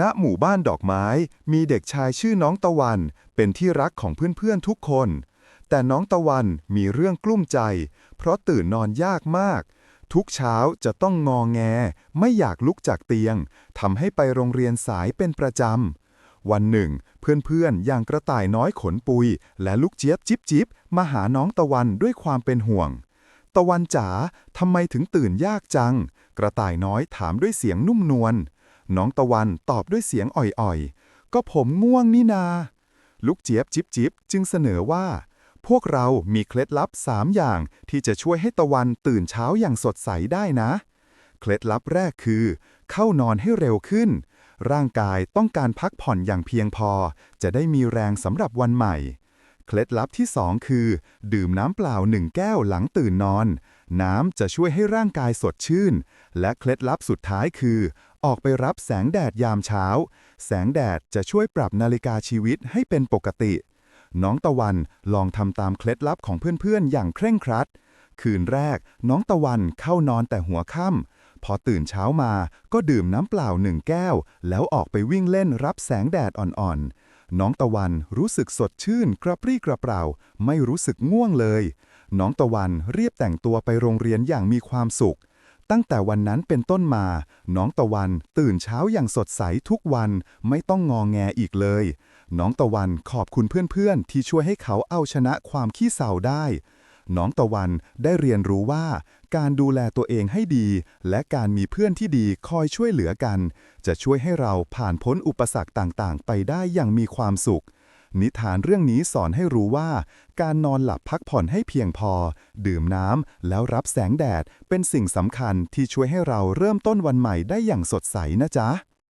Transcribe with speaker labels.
Speaker 1: ณหมู่บ้านดอกไม้มีเด็กชายชื่อน้องตะวัน เป็นที่รักของเพื่อนๆทุกคน แต่น้องตะวันมีเรื่องกลุ้มใจ เพราะตื่นนอนยากมาก ทุกเช้าจะต้องงอแง ไม่อยากลุกจากเตียงทำให้ไปโรงเรียนสายเป็นประจำ วันหนึ่ง เพื่อนๆอย่างกระต่ายน้อยขนปุย และลูกเจี๊ยบจิบจิบมาหาน้องตะวันด้วยความเป็นห่วง ตะวันจ๋าทำไมถึงตื่นยากจัง กระต่ายน้อยถามด้วยเสียงนุ่มนวล น้องตะวันตอบด้วยเสียงอ่อยๆ ก็ผมง่วงนี่นา ลูกเจี๊ยบจิบจิบจึงเสนอว่า พวกเรามีเคล็ดลับ 3 อย่างที่จะช่วยให้ตะวันตื่นเช้าอย่างสดใสได้นะ เคล็ดลับแรกคือ เข้านอนให้เร็วขึ้น ร่างกายต้องการพักผ่อนอย่างเพียงพอ จะได้มีแรงสำหรับวันใหม่ เคล็ดลับที่ 2 คือ ดื่มน้ำเปล่าหนึ่งแก้วหลังตื่นนอนน้ำจะช่วยให้ร่างกายสดชื่น และเคล็ดลับสุดท้ายคือ ออกไปรับแสงแดดยามเช้า แสงแดดจะช่วยปรับนาฬิกาชีวิตให้เป็นปกติ น้องตะวันลองทำตามเคล็ดลับของเพื่อนๆ อย่างเคร่งครัด คืนแรก น้องตะวันเข้านอนแต่หัวค่ำพอตื่นเช้ามาก็ดื่มน้ำเปล่าหนึ่งแก้ว แล้วออกไปวิ่งเล่นรับแสงแดดอ่อนๆ น้องตะวันรู้สึกสดชื่น กระปรี้กระเปร่า ไม่รู้สึกง่วงเลย น้องตะวันเรียบแต่งตัวไปโรงเรียนอย่างมีความสุข ตั้งแต่วันนั้นเป็นต้นมา น้องตะวันตื่นเช้าอย่างสดใสทุกวันไม่ต้องงอแงอีกเลย น้องตะวันขอบคุณเพื่อนๆ ที่ช่วยให้เขาเอาชนะความขี้เศร้าได้ น้องตะวันได้เรียนรู้ว่า การดูแลตัวเองให้ดี และการมีเพื่อนที่ดีคอยช่วยเหลือกัน จะช่วยให้เราผ่านพ้นอุปสรรคต่างๆ ไปได้อย่างมีความสุข นิทานเรื่องนี้สอนให้รู้ว่า การนอนหลับพักผ่อนให้เพียงพอ ดื่มน้ำแล้วรับแสงแดดเป็นสิ่งสำคัญที่ช่วยให้เราเริ่มต้นวันใหม่ได้อย่างสดใสนะจ๊ะ